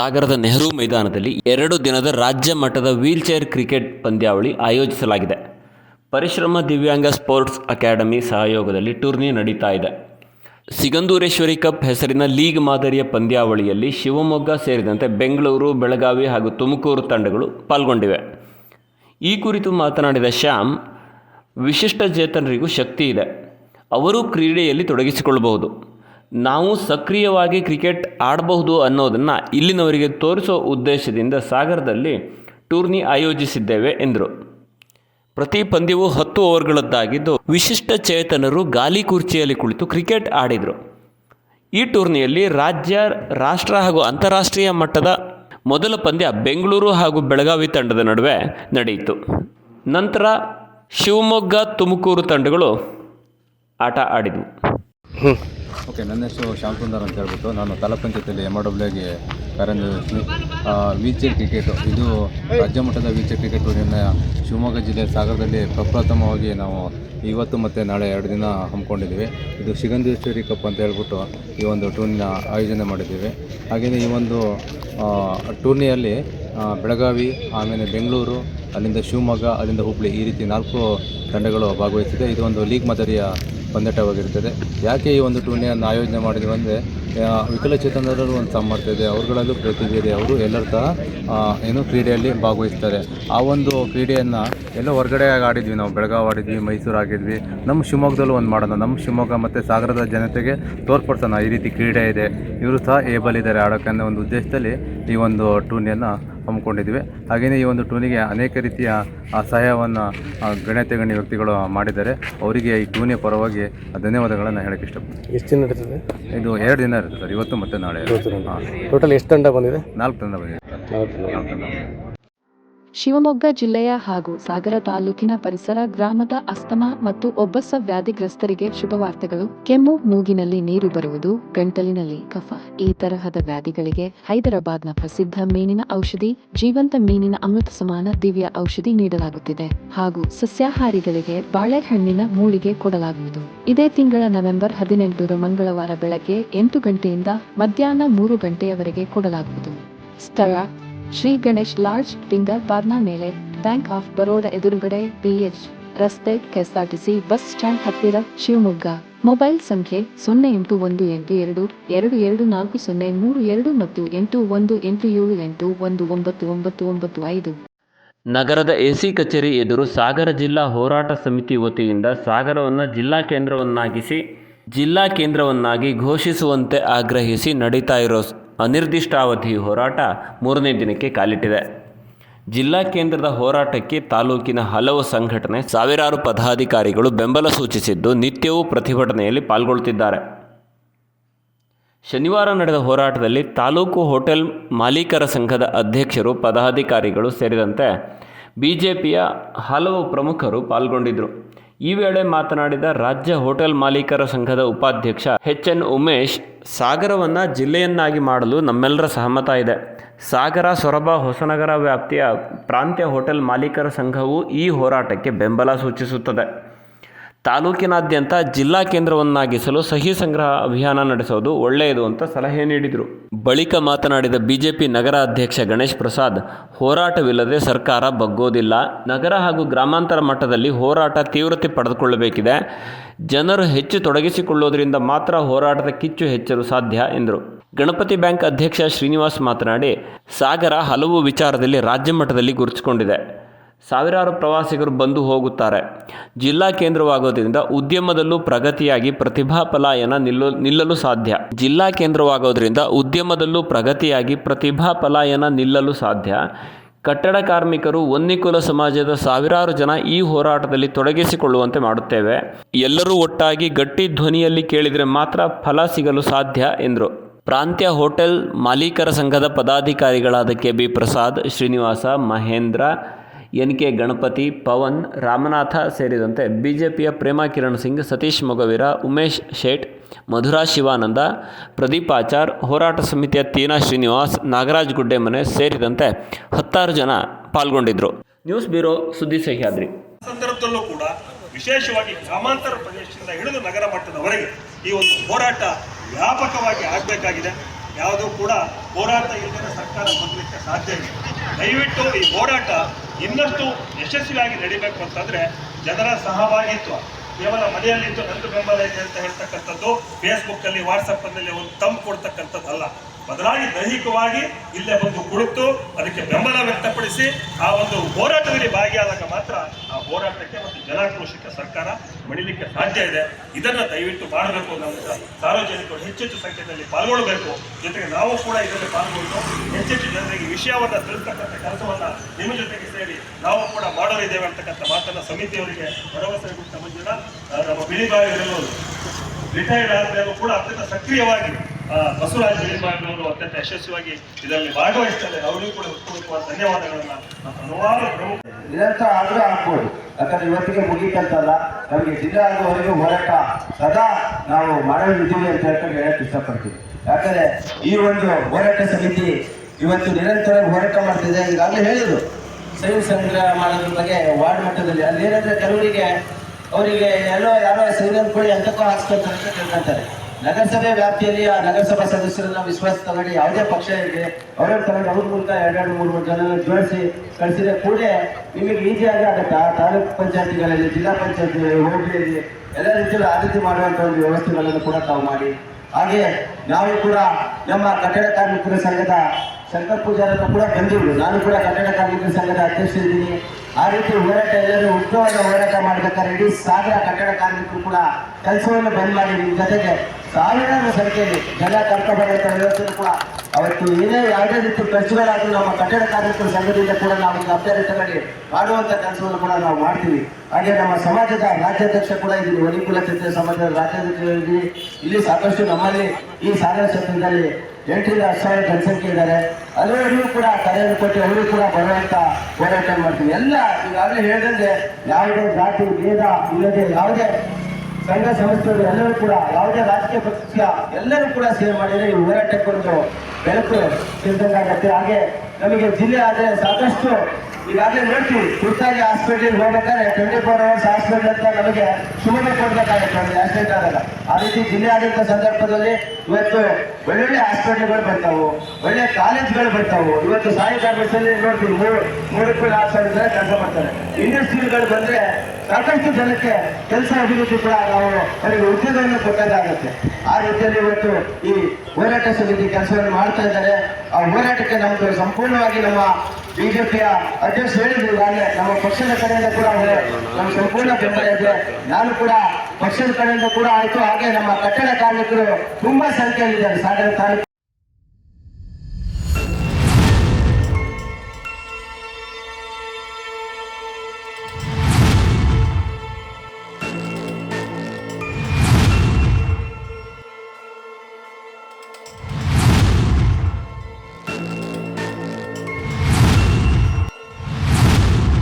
ಸಾಗರದ ನೆಹರು ಮೈದಾನದಲ್ಲಿ ಎರಡು ದಿನದ ರಾಜ್ಯ ಮಟ್ಟದ ವೀಲ್ಚೇರ್ ಕ್ರಿಕೆಟ್ ಪಂದ್ಯಾವಳಿ ಆಯೋಜಿಸಲಾಗಿದೆ. ಪರಿಶ್ರಮ ದಿವ್ಯಾಂಗ ಸ್ಪೋರ್ಟ್ಸ್ ಅಕಾಡೆಮಿ ಸಹಯೋಗದಲ್ಲಿ ಟೂರ್ನಿ ನಡೀತಾ ಇದೆ. ಸಿಗಂದೂರೇಶ್ವರಿ ಕಪ್ ಹೆಸರಿನ ಲೀಗ್ ಮಾದರಿಯ ಪಂದ್ಯಾವಳಿಯಲ್ಲಿ ಶಿವಮೊಗ್ಗ ಸೇರಿದಂತೆ ಬೆಂಗಳೂರು, ಬೆಳಗಾವಿ ಹಾಗೂ ತುಮಕೂರು ತಂಡಗಳು ಪಾಲ್ಗೊಂಡಿವೆ. ಈ ಕುರಿತು ಮಾತನಾಡಿದ ಶ್ಯಾಮ್ ವಿಶಿಷ್ಟ ಚೇತನರಿಗೂ ಶಕ್ತಿ ಇದೆ. ಅವರು ಕ್ರೀಡೆಯಲ್ಲಿ ತೊಡಗಿಸಿಕೊಳ್ಳಬಹುದು. ನಾವು ಸಕ್ರಿಯವಾಗಿ ಕ್ರಿಕೆಟ್ ಆಡಬಹುದು ಅನ್ನೋದನ್ನು ಇಲ್ಲಿನವರಿಗೆ ತೋರಿಸೋ ಉದ್ದೇಶದಿಂದ ಸಾಗರದಲ್ಲಿ ಟೂರ್ನಿ ಆಯೋಜಿಸಿದ್ದೇವೆ ಎಂದರು. ಪ್ರತಿ ಪಂದ್ಯವು ಹತ್ತು ಓವರ್ಗಳದ್ದಾಗಿದ್ದು ವಿಶಿಷ್ಟ ಚೇತನರು ಗಾಲಿ ಕುರ್ಚಿಯಲ್ಲಿ ಕುಳಿತು ಕ್ರಿಕೆಟ್ ಆಡಿದರು. ಈ ಟೂರ್ನಿಯಲ್ಲಿ ರಾಜ್ಯ, ರಾಷ್ಟ್ರ ಹಾಗೂ ಅಂತಾರಾಷ್ಟ್ರೀಯ ಮಟ್ಟದ ಮೊದಲ ಪಂದ್ಯ ಬೆಂಗಳೂರು ಹಾಗೂ ಬೆಳಗಾವಿ ತಂಡದ ನಡುವೆ ನಡೆಯಿತು. ನಂತರ ಶಿವಮೊಗ್ಗ, ತುಮಕೂರು ತಂಡಗಳು ಆಟ ಆಡಿದವು. ಓಕೆ, ನನ್ನ ಹೆಸರು ಶ್ಯಾಮ್ ಸುಂದರ್ ಅಂತ ಹೇಳ್ಬಿಟ್ಟು ನಾನು ತಾಲೂಕ್ ಪಂಚಾಯತಿಯಲ್ಲಿ ಎಂ ಡಬ್ಲ್ಯೂಗೆ ಕಾರ್ಯನಿರ್ವಹಿಸ್ತೀನಿ ವೀಲ್ಚೇರ್ ಕ್ರಿಕೆಟು ಇದು ರಾಜ್ಯ ಮಟ್ಟದ ವೀಲ್ಚೇರ್ ಕ್ರಿಕೆಟ್ ಟೂರ್ನಿಯನ್ನು ಶಿವಮೊಗ್ಗ ಜಿಲ್ಲೆ ಸಾಗರದಲ್ಲಿ ಪ್ರಪ್ರಥಮವಾಗಿ ನಾವು ಇವತ್ತು ಮತ್ತು ನಾಳೆ ಎರಡು ದಿನ ಹಮ್ಮಿಕೊಂಡಿದ್ದೀವಿ. ಇದು ಸಿಗಂಧೇಶ್ವರಿ ಕಪ್ ಅಂತ ಹೇಳ್ಬಿಟ್ಟು ಈ ಒಂದು ಟೂರ್ನಿನ ಆಯೋಜನೆ ಮಾಡಿದ್ದೀವಿ. ಹಾಗೆಯೇ ಈ ಒಂದು ಟೂರ್ನಿಯಲ್ಲಿ ಬೆಳಗಾವಿ, ಆಮೇಲೆ ಬೆಂಗಳೂರು, ಅಲ್ಲಿಂದ ಶಿವಮೊಗ್ಗ, ಅಲ್ಲಿಂದ ಹುಬ್ಬಳ್ಳಿ ಈ ರೀತಿ ನಾಲ್ಕು ತಂಡಗಳು ಭಾಗವಹಿಸಿದೆ. ಇದು ಒಂದು ಲೀಗ್ ಮಾದರಿಯ ಪಂದ್ಯಾಟವಾಗಿರುತ್ತದೆ ಯಾಕೆ ಈ ಒಂದು ಟೂರ್ನಿಯನ್ನು ಆಯೋಜನೆ ಮಾಡಿದ್ವಿ ಅಂದರೆ ವಿಕಲಚೇತನರು ಒಂದು ಸಾಮರ್ಥ್ಯ ಇದೆ. ಅವ್ರುಗಳಲ್ಲೂ ಪ್ರತಿಭೆ ಇದೆ. ಅವರು ಎಲ್ಲರ ಸಹ ಏನು ಕ್ರೀಡೆಯಲ್ಲಿ ಭಾಗವಹಿಸ್ತಾರೆ. ಆ ಒಂದು ಕ್ರೀಡೆಯನ್ನು ಎಲ್ಲೋ ಹೊರಗಡೆ ಆಡಿದ್ವಿ ನಾವು. ಬೆಳಗಾವಿ ಆಡಿದ್ವಿ, ಮೈಸೂರು ಆಗಿದ್ವಿ. ನಮ್ಮ ಶಿವಮೊಗ್ಗದಲ್ಲೂ ಒಂದು ಮಾಡೋಣ. ನಮ್ಮ ಶಿವಮೊಗ್ಗ ಮತ್ತು ಸಾಗರದ ಜನತೆಗೆ ತೋರ್ಪಡ್ಸೋಣ. ಈ ರೀತಿ ಕ್ರೀಡೆ ಇದೆ. ಇವರು ಸಹ ಏಬಲ್ ಇದ್ದಾರೆ. ಆಡೋಕ್ಕೆ ಅನ್ನೋ ಒಂದು ಉದ್ದೇಶದಲ್ಲಿ ಈ ಒಂದು ಟೂರ್ನಿಯನ್ನು ಹಮ್ಮಿಕೊಂಡಿದ್ವಿ ಹಾಗೆಯೇ ಈ ಒಂದು ಟೂನಿಗೆ ಅನೇಕ ರೀತಿಯ ಸಹಾಯವನ್ನು ಗಣ್ಯತೆ ಗಣ್ಯ ವ್ಯಕ್ತಿಗಳು ಮಾಡಿದ್ದಾರೆ. ಅವರಿಗೆ ಈ ಟೂನಿಯ ಪರವಾಗಿ ಧನ್ಯವಾದಗಳನ್ನು ಹೇಳಕ್ಕೆ ಇಷ್ಟಪಡ್ತೀನಿ. ಎಷ್ಟು ದಿನ ಇರ್ತದೆ ಇದು ಎರಡು ದಿನ ಇರುತ್ತೆ ಸರ್ ಇವತ್ತು ಮತ್ತು ನಾಳೆ. ಟೋಟಲ್ ಎಷ್ಟು ತಂಡ ಬಂದಿದೆ? ನಾಲ್ಕು ತಂಡ ಬಂದಿದೆ. ನಾಲ್ಕು ತಂಡ. ಶಿವಮೊಗ್ಗ ಜಿಲ್ಲೆಯ ಹಾಗೂ ಸಾಗರ ತಾಲೂಕಿನ ಪರಿಸರ, ಗ್ರಾಮದ ಅಸ್ತಮಾ ಮತ್ತು ಒಬ್ಬಸ ವ್ಯಾಧಿಗ್ರಸ್ತರಿಗೆ ಶುಭವಾರ್ತೆಗಳು ಕೆಮ್ಮು, ಮೂಗಿನಲ್ಲಿ ನೀರು ಬರುವುದು, ಗಂಟಲಿನಲ್ಲಿ ಕಫ, ಈ ತರಹದ ವ್ಯಾಧಿಗಳಿಗೆ ಹೈದರಾಬಾದ್ನ ಪ್ರಸಿದ್ಧ ಮೀನಿನ ಔಷಧಿ, ಜೀವಂತ ಮೀನಿನ ಅಮೃತ ಸಮಾನ ದಿವ್ಯ ಔಷಧಿ ನೀಡಲಾಗುತ್ತಿದೆ ಹಾಗೂ ಸಸ್ಯಾಹಾರಿಗಳಿಗೆ ಬಾಳೆಹಣ್ಣಿನ ಮೂಳಿಗೆ ಕೊಡಲಾಗುವುದು. ಇದೇ ತಿಂಗಳ ನವೆಂಬರ್ ಹದಿನೆಂಟರ ಮಂಗಳವಾರ ಬೆಳಗ್ಗೆ ಎಂಟು ಗಂಟೆಯಿಂದ ಮಧ್ಯಾಹ್ನ ಮೂರು ಗಂಟೆಯವರೆಗೆ ಕೊಡಲಾಗುವುದು. ಸ್ಥಳ ಶ್ರೀ ಗಣೇಶ್ ಲಾಡ್ಜ್ ಫಿಂಗರ್ ಬಾರ್ನ ಮೇಲೆ ಬ್ಯಾಂಕ್ ಆಫ್ ಬರೋಡಾ ಎದುರುಗಡೆ ಪಿಎಚ್ ರಸ್ತೆ ಕೆಎಸ್ಆರ್ಟಿಸಿ ಬಸ್ ಸ್ಟ್ಯಾಂಡ್ ಹತ್ತಿರ ಶಿವಮೊಗ್ಗ. ಮೊಬೈಲ್ ಸಂಖ್ಯೆ ಸೊನ್ನೆ ಎಂಟು ಒಂದು ಎಂಟು ಎರಡು ಎರಡು ಎರಡು ನಾಲ್ಕು ಸೊನ್ನೆ ಮೂರು ಎರಡು ಮತ್ತು ಎಂಟು ಒಂದು ಎಂಟು ಏಳು ಎಂಟು ಒಂದು ಒಂಬತ್ತು ಒಂಬತ್ತು ಒಂಬತ್ತು ಐದು. ನಗರದ ಎಸಿ ಕಚೇರಿ ಎದುರು ಸಾಗರ ಜಿಲ್ಲಾ ಹೋರಾಟ ಸಮಿತಿ ವತಿಯಿಂದ ಸಾಗರವನ್ನು ಜಿಲ್ಲಾ ಕೇಂದ್ರವನ್ನಾಗಿಸಿ ಜಿಲ್ಲಾ ಕೇಂದ್ರವನ್ನಾಗಿ ಘೋಷಿಸುವಂತೆ ಆಗ್ರಹಿಸಿ ನಡೀತಾ ಇರೋ ಅನಿರ್ದಿಷ್ಟಾವಧಿ ಹೋರಾಟ ಮೂರನೇ ದಿನಕ್ಕೆ ಕಾಲಿಟ್ಟಿದೆ. ಜಿಲ್ಲಾ ಕೇಂದ್ರದ ಹೋರಾಟಕ್ಕೆ ತಾಲೂಕಿನ ಹಲವು ಸಂಘಟನೆ ಸಾವಿರಾರು ಪದಾಧಿಕಾರಿಗಳು ಬೆಂಬಲ ಸೂಚಿಸಿದ್ದು ನಿತ್ಯವೂ ಪ್ರತಿಭಟನೆಯಲ್ಲಿ ಪಾಲ್ಗೊಳ್ಳುತ್ತಿದ್ದಾರೆ. ಶನಿವಾರ ನಡೆದ ಹೋರಾಟದಲ್ಲಿ ತಾಲೂಕು ಹೋಟೆಲ್ ಮಾಲೀಕರ ಸಂಘದ ಅಧ್ಯಕ್ಷರು, ಪದಾಧಿಕಾರಿಗಳು ಸೇರಿದಂತೆ ಬಿಜೆಪಿಯ ಹಲವು ಪ್ರಮುಖರು ಪಾಲ್ಗೊಂಡಿದ್ದರು. ಈ ವೇಳೆ ಮಾತನಾಡಿದ ರಾಜ್ಯ ಹೋಟೆಲ್ ಮಾಲೀಕರ ಸಂಘದ ಉಪಾಧ್ಯಕ್ಷ ಎಚ್ ಎನ್ ಉಮೇಶ್, ಸಾಗರವನ್ನು ಜಿಲ್ಲೆಯನ್ನಾಗಿ ಮಾಡಲು ನಮ್ಮೆಲ್ಲರ ಸಹಮತ ಇದೆ. ಸಾಗರ, ಸೊರಬ, ಹೊಸನಗರ ವ್ಯಾಪ್ತಿಯ ಪ್ರಾಂತ್ಯ ಹೋಟೆಲ್ ಮಾಲೀಕರ ಸಂಘವು ಈ ಹೋರಾಟಕ್ಕೆ ಬೆಂಬಲ ಸೂಚಿಸುತ್ತದೆ. ತಾಲೂಕಿನಾದ್ಯಂತ ಜಿಲ್ಲಾ ಕೇಂದ್ರವನ್ನಾಗಿಸಲು ಸಹಿ ಸಂಗ್ರಹ ಅಭಿಯಾನ ನಡೆಸೋದು ಒಳ್ಳೆಯದು ಅಂತ ಸಲಹೆ ನೀಡಿದರು. ಬಳಿಕ ಮಾತನಾಡಿದ ಬಿಜೆಪಿ ನಗರ ಅಧ್ಯಕ್ಷ ಗಣೇಶ್ ಪ್ರಸಾದ್, ಹೋರಾಟವಿಲ್ಲದೆ ಸರ್ಕಾರ ಬಗ್ಗೋದಿಲ್ಲ. ನಗರ ಹಾಗೂ ಗ್ರಾಮಾಂತರ ಮಟ್ಟದಲ್ಲಿ ಹೋರಾಟ ತೀವ್ರತೆ ಪಡೆದುಕೊಳ್ಳಬೇಕಿದೆ. ಜನರು ಹೆಚ್ಚು ತೊಡಗಿಸಿಕೊಳ್ಳುವುದರಿಂದ ಮಾತ್ರ ಹೋರಾಟದ ಕಿಚ್ಚು ಹೆಚ್ಚಲು ಸಾಧ್ಯ, ಎಂದರು. ಗಣಪತಿ ಬ್ಯಾಂಕ್ ಅಧ್ಯಕ್ಷ ಶ್ರೀನಿವಾಸ್ ಮಾತನಾಡಿ, ಸಾಗರ ಹಲವು ವಿಚಾರದಲ್ಲಿ ರಾಜ್ಯ ಮಟ್ಟದಲ್ಲಿ ಗುರುತಿಸಿಕೊಂಡಿದೆ. ಸಾವಿರಾರು ಪ್ರವಾಸಿಗರು ಬಂದು ಹೋಗುತ್ತಾರೆ. ಜಿಲ್ಲಾ ಕೇಂದ್ರವಾಗೋದ್ರಿಂದ ಉದ್ಯಮದಲ್ಲೂ ಪ್ರಗತಿಯಾಗಿ ಪ್ರತಿಭಾ ಪಲಾಯನ ನಿಲ್ಲು, ನಿಲ್ಲಲು ಸಾಧ್ಯ. ಜಿಲ್ಲಾ ಕೇಂದ್ರವಾಗೋದ್ರಿಂದ ಉದ್ಯಮದಲ್ಲೂ ಪ್ರಗತಿಯಾಗಿ ಪ್ರತಿಭಾ ಪಲಾಯನ ನಿಲ್ಲಲು ಸಾಧ್ಯ. ಕಟ್ಟಡ ಕಾರ್ಮಿಕರು ಒನ್ನಿಕುಲ ಸಮಾಜದ ಸಾವಿರಾರು ಜನ ಈ ಹೋರಾಟದಲ್ಲಿ ತೊಡಗಿಸಿಕೊಳ್ಳುವಂತೆ ಮಾಡುತ್ತೇವೆ. ಎಲ್ಲರೂ ಒಟ್ಟಾಗಿ ಗಟ್ಟಿ ಧ್ವನಿಯಲ್ಲಿ ಕೇಳಿದರೆ ಮಾತ್ರ ಫಲ ಸಿಗಲು ಸಾಧ್ಯ, ಎಂದರು. ಪ್ರಾಂತ್ಯ ಹೋಟೆಲ್ ಮಾಲೀಕರ ಸಂಘದ ಪದಾಧಿಕಾರಿಗಳಾದ K B Prasad, Srinivasa, Mahendra N K Ganapati, Pavan, Ramanatha ಸೇರಿದಂತೆ ಬಿಜೆಪಿಯ ಪ್ರೇಮಾ ಕಿರಣ್ ಸಿಂಗ್, ಸತೀಶ್ ಮೊಗವೀರ, ಉಮೇಶ್ ಶೇಟ್, ಮಧುರಾ ಶಿವಾನಂದ, ಪ್ರದೀಪ್ ಆಚಾರ್, ಹೋರಾಟ ಸಮಿತಿಯ ತೀನಾ ಶ್ರೀನಿವಾಸ್, ನಾಗರಾಜ್ ಗುಡ್ಡೆಮನೆ ಸೇರಿದಂತೆ ಹತ್ತಾರು ಜನ ಪಾಲ್ಗೊಂಡಿದ್ದರು ನ್ಯೂಸ್ ಬ್ಯೂರೋ ಸುದ್ದಿ ಸಹ್ಯಾದ್ರಿ. ಸಂದರ್ಭದಲ್ಲೂ ಕೂಡ ವಿಶೇಷವಾಗಿ ಗ್ರಾಮಾಂತರ ಪ್ರದೇಶದಿಂದ ಹಿಡಿದು ನಗರ ಮಟ್ಟದವರೆಗೆ ಈ ಒಂದು ಹೋರಾಟ ವ್ಯಾಪಕವಾಗಿ ಆಗಬೇಕಾಗಿದೆ. ಯಾವುದೂ ಕೂಡ ಹೋರಾಟ ಇಲ್ಲದೆ ಸರ್ಕಾರ ಬದಲಿಕ್ಕೆ ಸಾಧ್ಯ ಇಲ್ಲ. ದಯವಿಟ್ಟು ಈ ಹೋರಾಟ ಇನ್ನಷ್ಟು ಯಶಸ್ವಿಯಾಗಿ ನಡಿಬೇಕು ಅಂತಂದ್ರೆ ಜನರ ಸಹಭಾಗಿತ್ವ. ಕೇವಲ ಮನೆಯಲ್ಲಿದ್ದು ನಂದು ಬೆಂಬಲ ಇದೆ ಅಂತ ಹೇಳ್ತಕ್ಕಂಥದ್ದು ಫೇಸ್ಬುಕ್ ಅಲ್ಲಿ ವಾಟ್ಸಪ್ ಅಲ್ಲಿ ಒಂದು ತಂಪು ಕೊಡ್ತಕ್ಕಂಥದ್ದಲ್ಲ. ಬದಲಾಗಿ ದೈಹಿಕವಾಗಿ ಇಲ್ಲೇ ಬಂದು ಕುಳಿತು ಅದಕ್ಕೆ ಬೆಂಬಲ ವ್ಯಕ್ತಪಡಿಸಿ ಆ ಒಂದು ಹೋರಾಟದಲ್ಲಿ ಭಾಗಿಯಾದಾಗ ಮಾತ್ರ ಆ ಹೋರಾಟಕ್ಕೆ ಮತ್ತು ಜನಾಕ್ರೋಶಕ್ಕೆ ಸರ್ಕಾರ ಮಡಿಲಿಕ್ಕೆ ಸಾಧ್ಯ ಇದೆ. ಇದನ್ನು ದಯವಿಟ್ಟು ಮಾಡಬೇಕು ನಾವು ಸಾರ್ವಜನಿಕರು ಹೆಚ್ಚೆಚ್ಚು ಸಂಖ್ಯೆಯಲ್ಲಿ ಪಾಲ್ಗೊಳ್ಳಬೇಕು. ಜೊತೆಗೆ ನಾವು ಕೂಡ ಇದರಲ್ಲಿ ಪಾಲ್ಗೊಂಡು ಹೆಚ್ಚೆಚ್ಚು ಜನರಿಗೆ ವಿಷಯವನ್ನು ತಿಳಿಸ್ತಕ್ಕಂಥ ಕೆಲಸವನ್ನು ನಿಮ್ಮ ಜೊತೆಗೆ ಸೇರಿ ನಾವು ಕೂಡ ಮಾಡಲಿದ್ದೇವೆ ಅಂತಕ್ಕಂಥ ಮಾತನ್ನ ಸಮಿತಿಯವರಿಗೆ ಭರವಸೆ ಕೊಟ್ಟ ಮುಂದಿನ ನಮ್ಮ ಬಿಳಿಬಾವಿಯವರು ರಿಟೈರ್ಡ್ ಆದ್ಮೇಲೂ ಕೂಡ ಅತ್ಯಂತ ಸಕ್ರಿಯವಾಗಿ ಬಸವರಾಜ ಅವರು ಅತ್ಯಂತ ಯಶಸ್ವಿಯಾಗಿ ಇದರಲ್ಲಿ ಭಾಗವಹಿಸ್ತಾರೆ. ಅವರಿಗೂ ಕೂಡ ಹೃತ್ಪೂರ್ವಕವಾದ ಧನ್ಯವಾದಗಳನ್ನು ಹಲವಾರು ನಿರಂತರ ಆದ್ರೂ ಆಗ್ಬೋದು. ಯಾಕಂದ್ರೆ ಇವತ್ತಿಗೆ ಮುಗಿತಂತಲ್ಲ, ನಮಗೆ ಜಿಲ್ಲಾ ಆಗುವವರೆಗೂ ಹೋರಾಟ ಸದಾ ನಾವು ಮಾಡಲಿದ್ದೀವಿ ಅಂತ ಹೇಳ್ಕೊಂಡು ಹೇಳಕ್ಕೆ ಇಷ್ಟಪಡ್ತೀವಿ ಯಾಕಂದ್ರೆ ಈ ಒಂದು ಹೋರಾಟ ಸಮಿತಿ ಇವತ್ತು ನಿರಂತರ ಹೋರಾಟ ಮಾಡ್ತಿದೆ ಈಗಾಗಲೇ ಹೇಳಿದ್ರು. ಸೈನ್ ಸಂಗ್ರಹ ಮಾಡೋದ್ರ ಬಗ್ಗೆ ವಾರ್ಡ್ ಮಟ್ಟದಲ್ಲಿ. ಅಲ್ಲಿ ಏನಂದ್ರೆ ಕೆಲವರಿಗೆ ಅವರಿಗೆ ಎಲ್ಲೋ ಯಾರೋ ಸೈನ್ ಕೊಡಿ ಅಂತಕ್ಕೂ ಹಾಕ್ಸ್ಕೊಳ್ತಾರೆ ಅಂತ ತಿಳ್ಕೊಂತಾರೆ ನಗರಸಭೆ ವ್ಯಾಪ್ತಿಯಲ್ಲಿ ಆ ನಗರಸಭಾ ಸದಸ್ಯರನ್ನ ವಿಶ್ವಾಸ ತಗೊಂಡು ಯಾವುದೇ ಪಕ್ಷ ಇದೆ ಅವರೇ ತಗೊಂಡು ಅವ್ರ ಮೂಲಕ ಎರಡೆರಡು ಮೂರು ಮೂರು ಜನ ಜೋಡಿಸಿ ಕಳಿಸಿದ್ರೆ ಕೂಡ ನಿಮಗೆ ಈಸಿಯಾಗಿ ಆಗುತ್ತೆ. ಆ ತಾಲೂಕು ಪಂಚಾಯತಿಗಳಲ್ಲಿ, ಜಿಲ್ಲಾ ಪಂಚಾಯತಿ ಹೋಬಳಿಯಲ್ಲಿ ಎಲ್ಲ ರೀತಿಯಲ್ಲೂ ಆದ್ಯತೆ ಮಾಡುವಂಥ ಒಂದು ವ್ಯವಸ್ಥೆಗಳನ್ನು ಕೂಡ ತಾವು ಮಾಡಿ. ಹಾಗೆ ನಾವು ಕೂಡ ನಮ್ಮ ಕಟ್ಟಡ ಕಾರ್ಮಿಕರ ಸಂಘದ ಶಂಕರ್ ಪೂಜಾರನ್ನು ಕೂಡ ಬಂದಿರುವುದು ನಾನು ಕೂಡ ಕಟ್ಟಡ ಕಾರ್ಮಿಕರ ಸಂಘದ ಅಧ್ಯಕ್ಷ ಇದ್ದೀನಿ ಆ ರೀತಿ ಹೋರಾಟ ಎಲ್ಲರೂ ಉಗ್ರವಾದ ಹೋರಾಟ ಮಾಡಬೇಕಾದ್ರೆ ಇಡೀ ಸಾವಿರ ಕಟ್ಟಡ ಕಾರ್ಮಿಕರು ಕೂಡ ಕೆಲಸವನ್ನು ಬಂದ್ ಮಾಡಿ ನಿಮ್ಮ ಜೊತೆಗೆ ಸಾವಿರಾರು ಸಂಖ್ಯೆಯಲ್ಲಿ ಜನ ಕರ್ಕೊಂಡ್ಬರುವಂಥ ವ್ಯವಸ್ಥೆ ಕೂಡ ಅವತ್ತು ಏನೇ ಯಾವುದೇ ರೀತಿ ಖರ್ಚುಗಳಾದರೂ ನಮ್ಮ ಕಟ್ಟಡ ಕಾರ್ಯಕ್ರಮ ಸಂಘದಿಂದ ಕೂಡ ನಾವು ಜವಾಬ್ದಾರಿ ತಗೊಂಡು ಮಾಡುವಂಥ ಕೆಲಸವನ್ನು ಕೂಡ ನಾವು ಮಾಡ್ತೀವಿ. ಹಾಗೆ ನಮ್ಮ ಸಮಾಜದ ರಾಜ್ಯಾಧ್ಯಕ್ಷ ಕೂಡ ಇಲ್ಲಿ ವನಿಕುಲ ಚಿತ್ರ ಸಮಾಜದ ರಾಜ್ಯಾಧ್ಯಕ್ಷರಾಗಿ ಇಲ್ಲಿ ಸಾಕಷ್ಟು ನಮ್ಮಲ್ಲಿ ಈ ಸಾಗರ ಕ್ಷೇತ್ರದಲ್ಲಿ ಎಂಟರಿಂದ ಸಾವಿರ ಜನಸಂಖ್ಯೆ ಇದ್ದಾರೆ. ಅದರಲ್ಲೂ ಕೂಡ ಕರೆಯನ್ನು ಕೊಟ್ಟು ಅವರು ಕೂಡ ಬರುವಂತ ಹೋರಾಟ ಮಾಡ್ತೀವಿ. ಎಲ್ಲ ಈಗಾಗಲೇ ಹೇಳಿದಂತೆ ಯಾವುದೇ ಜಾತಿ, ಭೇದ ಇಲ್ಲದೆ ಯಾವುದೇ ಸಂಘ ಸಂಸ್ಥೆಗಳು ಎಲ್ಲರೂ ಕೂಡ ಯಾವುದೇ ರಾಜಕೀಯ ಪಕ್ಷ ಎಲ್ಲರೂ ಕೂಡ ಸೇವೆ ಮಾಡಿದರೆ ಈ ಹೋರಾಟಕ್ಕೊಂದು ಬೆಳಕು ಸಿದ್ಧಂಗಾಗತ್ತೆ ಹಾಗೆ ನಮಗೆ ಜಿಲ್ಲೆ ಆದರೆ ಸಾಕಷ್ಟು ಈಗಾಗಲೇ ನೋಡ್ತೀವಿ. ತುರ್ತಾಗಿ ಹಾಸ್ಪಿಟಲ್ ಹೋಗ್ಬೇಕಾದ್ರೆ ಟ್ವೆಂಟಿ ಫೋರ್ ಅವರ್ಸ್ ಹಾಸ್ಪಿಟಲ್ ಅಂತ ನಮಗೆ ಸುಮ್ಮನೆ ಕೊಡ್ಬೇಕಾಗುತ್ತೆ ನಮಗೆ ಆಕ್ಸಿಡೆಂಟ್ ಆಗಲ್ಲ. ಆ ರೀತಿ ಜಿಲ್ಲೆ ಆಡಳಿತ ಸಂದರ್ಭದಲ್ಲಿ ಇವತ್ತು ಒಳ್ಳೊಳ್ಳೆ ಹಾಸ್ಪಿಟಲ್ಗಳು ಬರ್ತಾವು, ಒಳ್ಳೆ ಕಾಲೇಜ್ಗಳು ಬರ್ತಾವು. ಇವತ್ತು ಸಾಯಿ ಅಲ್ಲಿ ನೋಡ್ತೀವಿ ಮೂರು ಮೂರಕ್ಕೂ ನಾಲ್ಕು ಕೆಲಸ ಮಾಡ್ತಾರೆ. ಇಂಡಸ್ಟ್ರಿಗಳು ಬಂದ್ರೆ ಸಾಕಷ್ಟು ಜನಕ್ಕೆ ಕೆಲಸ ಅಭಿವೃದ್ಧಿ ಕೂಡ ನಾವು ಅವರಿಗೆ ಉದ್ಯೋಗವನ್ನು ಕೊಟ್ಟಂಗಾಗುತ್ತೆ ಆ ರೀತಿಯಲ್ಲಿ ಇವತ್ತು ಈ ಹೋರಾಟ ಸಮಿತಿ ಕೆಲಸವನ್ನು ಮಾಡ್ತಾ ಇದ್ದಾರೆ. ಆ ಹೋರಾಟಕ್ಕೆ ನಮ್ದು ಸಂಪೂರ್ಣವಾಗಿ ನಮ್ಮ ಬಿಜೆಪಿಯ ಅಧ್ಯಕ್ಷ ಹೇಳಿದ್ರು ನಮ್ಮ ಪಕ್ಷದ ಕಡೆಯಿಂದ ಕೂಡ ನಮ್ಮ ಸಂಪೂರ್ಣ ಬೆಂಬಲ ಇದೆ. ನಾನು ಕೂಡ ಪಕ್ಷದ ಕಡೆಯಿಂದ ಕೂಡ ಆಯ್ತು. ಹಾಗೆ ನಮ್ಮ ಕಟ್ಟಡ ಕಾರ್ಮಿಕರು ತುಂಬಾ ಸಂಖ್ಯೆಯಲ್ಲಿದ್ದಾರೆ. ಸಾಗರ ತಾಲೂಕು